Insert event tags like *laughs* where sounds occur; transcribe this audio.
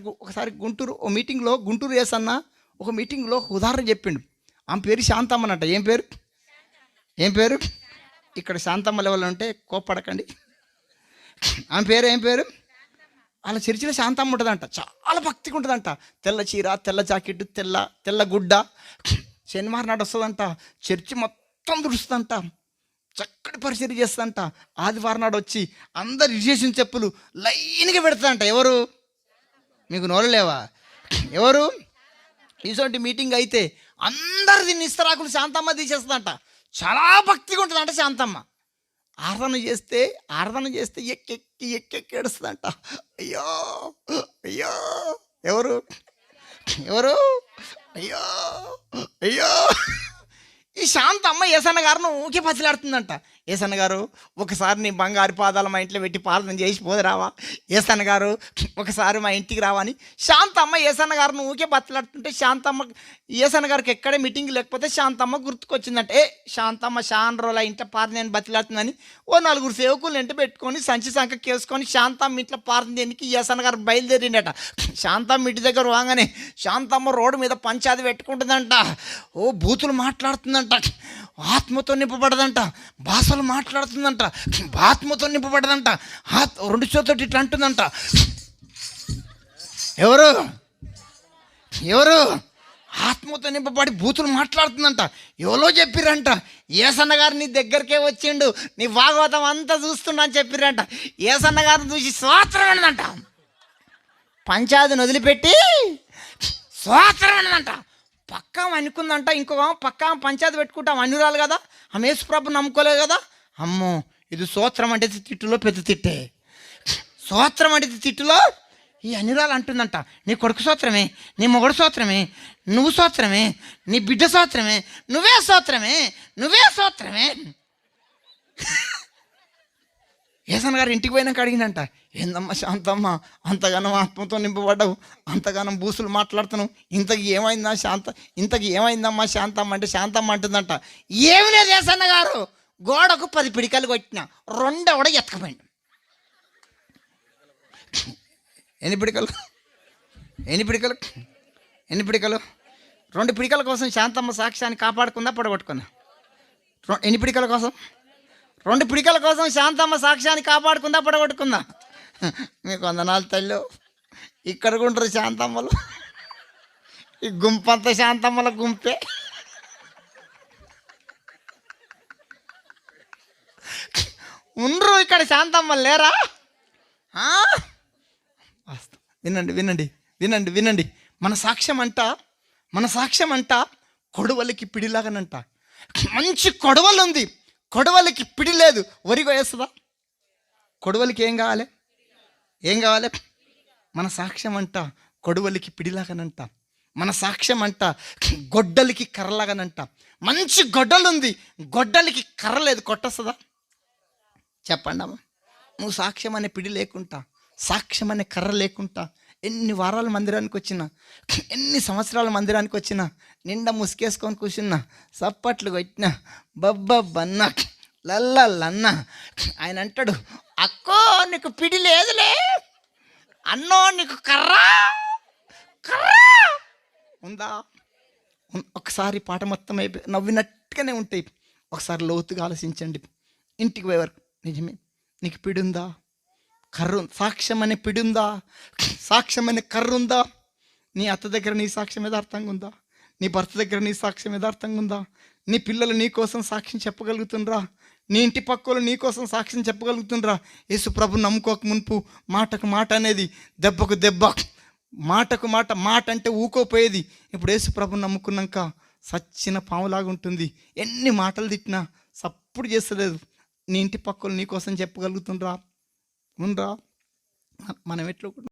ఒకసారి గుంటూరు ఓ మీటింగ్లో గుంటూరు వేసన్న ఒక మీటింగ్లో ఒక ఉదాహరణ చెప్పిండు. ఆమె పేరు శాంతమ్మనంట ఏం పేరు? ఏం పేరు? ఇక్కడ శాంతమ్మ లెవెల్ ఉంటే కోప్పడకండి. ఆమె పేరు ఏం పేరు? వాళ్ళ చర్చిలో శాంతమ్మ ఉంటుందంట. చాలా భక్తిగా ఉంటుందంట. తెల్ల చీర తెల్ల జాకెట్ తెల్ల తెల్ల గుడ్డ. శనివారం నాడు వస్తుందంట. చర్చి మొత్తం దుడుస్తుందంట చక్కటి పరిచయం చేస్తుందంట. ఆదివారం నాడు వచ్చి అందరు విశేషం చెప్పులు లైన్గా పెడతాదంట ఎవరు? మీకు నోరు లేవా ఎవరు? ఇటువంటి మీటింగ్ అయితే అందరు దీన్ని ఇస్తరాకులు శాంతమ్మ తీసేస్తుందంట. చాలా భక్తిగా ఉంటుందంట శాంతమ్మ. ఆరాధన చేస్తే ఆరాధన చేస్తే ఎక్కెక్కి ఎక్కెక్కి ఏడుస్తుందంట. అయ్యో అయ్యో ఎవరు? ఎవరు? అయ్యో అయ్యో. ఈ శాంతమ్మ ఏసన్న గారిని ఊకే పసిలాడుతుందంట. ఏసన్న గారు ఒకసారి నీ బంగారు పాదాలు మా ఇంట్లో పెట్టి పాలన చేసి పోదురావా ఏసన్న గారు ఒకసారి మా ఇంటికి రావని శాంతమ్మ ఏసన్న గారిని ఊకే బతలాడుతుంటే శాంతమ్మ ఏసన్న గారికి ఎక్కడే మీటింగ్ లేకపోతే శాంతమ్మ గుర్తుకొచ్చిందంటే. ఏ శాంతమ్మ శాన్ రోజుల ఇంట్లో పారణ నేను బతిలాడుతుందని. ఓ నలుగురు సేవకులు ఇంటి పెట్టుకొని సంచి సంఖ కేసుకొని శాంతమ్మ ఇంట్లో పారణ దేనికి ఏసన్న గారు బయలుదేరిండట. శాంతమ్మ ఇంటి దగ్గర రాగానే శాంతమ్మ రోడ్డు మీద పంచాది పెట్టుకుంటుందంట. ఓ బూతులు మాట్లాడుతుందంట. ఆత్మతో నింపబడదంట. భాషలు మాట్లాడుతుందంట. ఆత్మతో నింపబడదంట. ఆత్ రెండు చేతులతో ఇట్లా అంటుందంట. ఎవరు? ఎవరు? ఆత్మతో నింపబడి బూతులు మాట్లాడుతుందంట. ఎవరో చెప్పిరంట. ఏసన్న గారు నీ దగ్గరికే వచ్చిండు. నీ భాగవతం అంతా చూస్తున్నా అని చెప్పిరంట. ఏసన్న గారిని చూసి స్వాత్రమైనదంట అన్నదంట. పంచాయతీని వదిలిపెట్టి స్వాత్రమైనదంట పక్కా అనుకుందంట ఇంకొక పక్కా పంచాయతీ పెట్టుకుంటాం అనురాలు కదా? ఆమె యేసుప్రభు నమ్ముకోలేదు కదా? అమ్మో ఇది సోత్రం అంటే తిట్టులో పెద్ద తిట్టే. సోత్రం అంటే తిట్టులో ఈ అనురాలు అంటుందంట. నీ కొడుకు సూత్రమే నీ మొగడు సోత్రమే నువ్వు సోత్రమే నీ బిడ్డ సోత్రమే నువ్వే సూత్రమే నువ్వే సూత్రమే. ఏసన్ *laughs* గారు ఇంటికి పోయినాక అడిగిందంట ఏందమ్మా శాంతమ్మ? అంతగానం ఆత్మతో నింపబడ్డావు. అంతగానం బూసులు మాట్లాడుతున్నావు. ఇంతకి ఏమైందా శాంత? ఇంతకి ఏమైందమ్మా శాంతమ్మ అంటే శాంతమ్మ అంటుందంట ఏమి లేదు ఏసన్న గారు గోడకు పది పిడికలు కొట్టిన రెండవడ ఎత్తకపోయింది ఎన్ని పిడికలు? ఎన్ని పిడికలు? ఎన్ని పిడికలు? రెండు పిడికల కోసం శాంతమ్మ సాక్ష్యాన్ని కాపాడుకుందా పొడగొట్టుకుందా? రొ- ఎన్ని పిడికల కోసం? రెండు పిడికల కోసం శాంతమ్మ సాక్ష్యాన్ని కాపాడుకుందా పడగొట్టుకుందా? మీకు వందనాలు తల్లు ఇక్కడ ఉంటారు శాంతమ్మలు ఈ గుంపంత శాంతమ్మల గుంపే. ఉండ్రు ఇక్కడ శాంతమ్మలు లేరా? వినండి వినండి వినండి వినండి. మన సాక్ష్యం అంట మన సాక్ష్యం అంట కొడవలికి పిడిలాగనంట. మంచి కొడవలు ఉంది కొడవలికి పిడి లేదు. వరిగో వేస్తుందా? కొడవలికి ఏం కావాలి? ఏం కావాలి? మన సాక్ష్యం అంట కొడవలికి పిడిలాగానంట. మన సాక్ష్యం అంట గొడ్డలికి కర్రలాగానంట. మంచి గొడ్డలు ఉంది గొడ్డలికి కర్ర లేదు కొట్టస్తుందా? చెప్పండి అమ్మ. నువ్వు సాక్ష్యం అనే పిడి లేకుంటా సాక్ష్యం అనే కర్ర లేకుంటా ఎన్ని వారాలు మందిరానికి వచ్చినా ఎన్ని సంవత్సరాల మందిరానికి వచ్చినా నిండా ముసుకేసుకొని కూర్చున్నా సప్పట్లు కొట్టినా బబ్బబ్బన్న లల్లన్న ఆయన అంటాడు అక్కో నీకు పిడి లేదులే. అన్నో నీకు కర్రా. కర్రా. ఉందా? ఒకసారి పాట మొత్తం అయిపోయి నవ్వినట్టుగానే ఉంటాయి. ఒకసారి లోతుగా ఆలోచించండి. ఇంటికి పోయేవారు నిజమే. నీకు పిడుందా? కర్రు సాక్ష్యం అనే పిడుందా? సాక్ష్యం అనే కర్ర ఉందా నీ అత్త దగ్గర నీ సాక్ష్యం యథార్థంగా ఉందా? నీ భర్త దగ్గర నీ సాక్ష్యం యథార్థంగా ఉందా? నీ పిల్లలు నీ కోసం సాక్ష్యం చెప్పగలుగుతుండ్రా? నీ ఇంటి పక్కలు నీ కోసం సాక్ష్యం చెప్పగలుగుతుండ్రా. యేసు ప్రభు నమ్ముకోక మునుపు మాటకు మాట అనేది దెబ్బకు దెబ్బ. మాటకు మాట మాట అంటే ఊకోపోయేది. ఇప్పుడు యేసు ప్రభు నమ్ముకున్నాక సచ్చిన పాములాగా ఉంటుంది. ఎన్ని మాటలు తిట్టినా సప్పుడు చేస్తలేదు. నీ ఇంటి పక్కలు నీ కోసం చెప్పగలుగుతుండ్రా. ఉండ్రా. మనం ఎట్లా